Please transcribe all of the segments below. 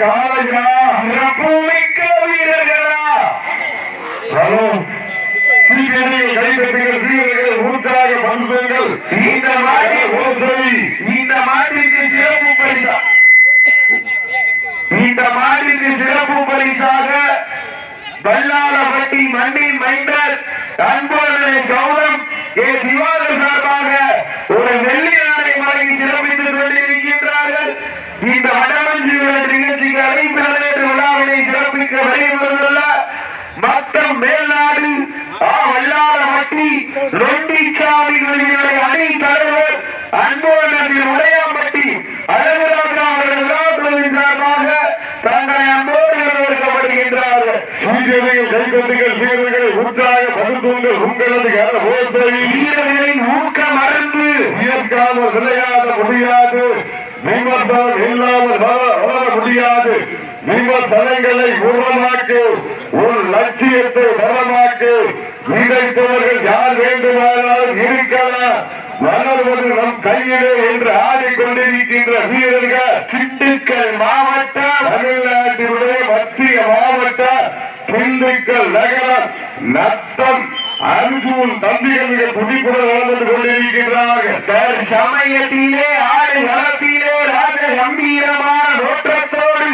காளையா சிறப்புமிக்க வீரர்களா? ஹலோ சீக்கிரம் கைதட்டுங்கள் வீரர்கள் உற்சாக பண்புங்கள் இந்த மாட்டி ஓசை இந்த மாட்டிற்கு சிறப்பு பரிசா. இந்த மாட்டிற்கு சிறப்பு பரிசாக வல்லாளப்பட்டி மைந்தர் அன்போதனை சௌரம் ஏ. திவாகர் சார் வல்லாளப்பட்டி நொண்டிச்சாமி குழுவினுடைய அணி தலைவர் அன்போதனின் உடையாம்பட்டி அழகுராஜா அவர்கள் விழாக்குழுவின் சார்பாக தங்களை அன்போடு வரவேற்கப்படுகின்றார்கள். சீக்கிரம் கைதட்டுங்கள் வீரர்களை உற்சாக படுத்துங்கள் உங்களது கர ஓசை. வீரர்களின் ஊக்க மறந்து இயற்காமல் விளையாட முடியாது. விமர்சனம் இல்லாமல் வளர முடியாது. விமர்சனங்களை உருவமாக்கு உன் லட்சியத்தை வரமாக்கு நினைத்தவர்கள் யார் வேண்டுமானாலும் இருக்கலாம். வளர்வது நம் கையிலே என்று ஆடிக்கொண்டிருக்கின்ற வீரர்கள் திண்டுக்கல் மாவட்டம் தமிழ்நாட்டினுடைய மத்திய மாவட்ட திண்டுக்கல் நகரம். நத்தம் அர்ஜூன் தம்பிகள் மிக துடிப்புடன் வளர்ந்து கொண்டிருக்கிறார்கள் சமயத்திலே ஆடு களத்திலே கம்பீரமான தோற்றத்தோடு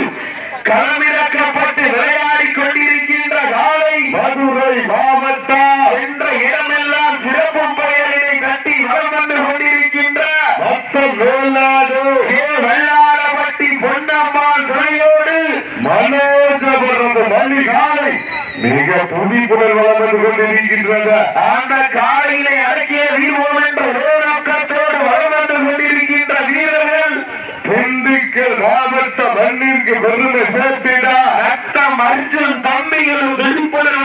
களமிறக்கப்பட்டு விளையாடி கொண்டிருக்கின்ற காலை மதுரை மாவட்டம் என்ற இடமெல்லாம் சிறப்பு பெயரினை கட்டி வளம் வந்து கொண்டிருக்கின்ற மொத்தம் மேலாடு ஏ வெள்ளாளப்பட்டி பொன்னம்மாள் துணையோடு மனோஜபுரம் மல்லி காலை மிக துடிப்புடன் வளர்ந்து கொண்டிருக்கின்றது. அந்த காலையினை அடக்கிய வீழ்வோம் என்ற ஒரே நோக்கத்தோடு வளம் வந்து கொண்டிருக்கின்ற வீரர்கள் திண்டுக்கல் மாவட்ட மண்ணிற்கு பெருமை சேர்த்திட ரத்தம் அர்ஜுன் தம்பிகளும் விழிப்புணர்வு